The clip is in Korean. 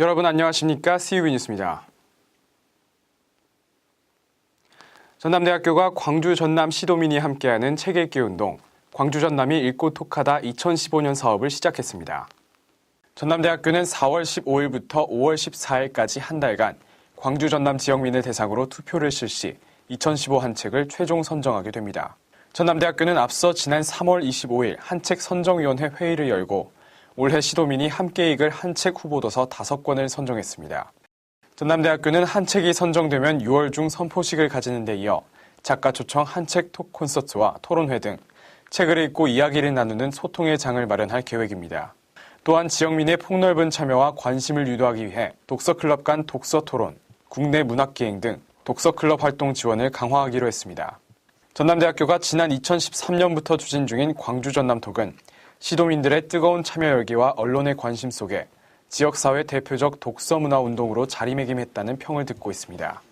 여러분 안녕하십니까? CUB 뉴스입니다. 전남대학교가 광주 전남 시도민이 함께하는 책 읽기 운동 광주 전남이 읽고 톡하다 2015년 사업을 시작했습니다. 전남대학교는 4월 15일부터 5월 14일까지 한 달간 광주 전남 지역민을 대상으로 투표를 실시 2015 한 책을 최종 선정하게 됩니다. 전남대학교는 앞서 지난 3월 25일 한책 선정위원회 회의를 열고 올해 시도민이 함께 읽을 한 책 후보도서 5권을 선정했습니다. 전남대학교는 한 책이 선정되면 6월 중 선포식을 가지는 데 이어 작가 초청 한 책 톡 콘서트와 토론회 등 책을 읽고 이야기를 나누는 소통의 장을 마련할 계획입니다. 또한 지역민의 폭넓은 참여와 관심을 유도하기 위해 독서클럽 간 독서 토론, 국내 문학기행 등 독서클럽 활동 지원을 강화하기로 했습니다. 전남대학교가 지난 2013년부터 추진 중인 광주 전남톡은 시도민들의 뜨거운 참여 열기와 언론의 관심 속에 지역사회 대표적 독서문화 운동으로 자리매김했다는 평을 듣고 있습니다.